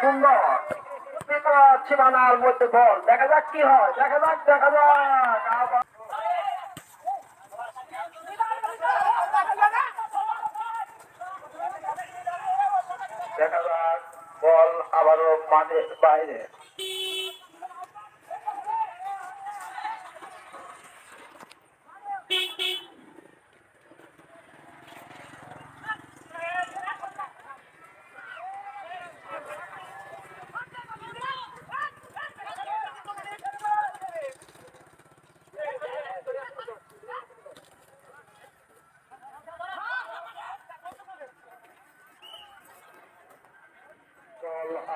সুন্দর বিপদ সীমানার মধ্যে বল দেখা যাক কি হয় দেখা যাক দেখা যাক দেখা যাক বল আবারও মাঠের বাইরে বল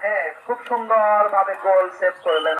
হ্যাঁ খুব সুন্দর ভাবে গোল সেভ করলেন।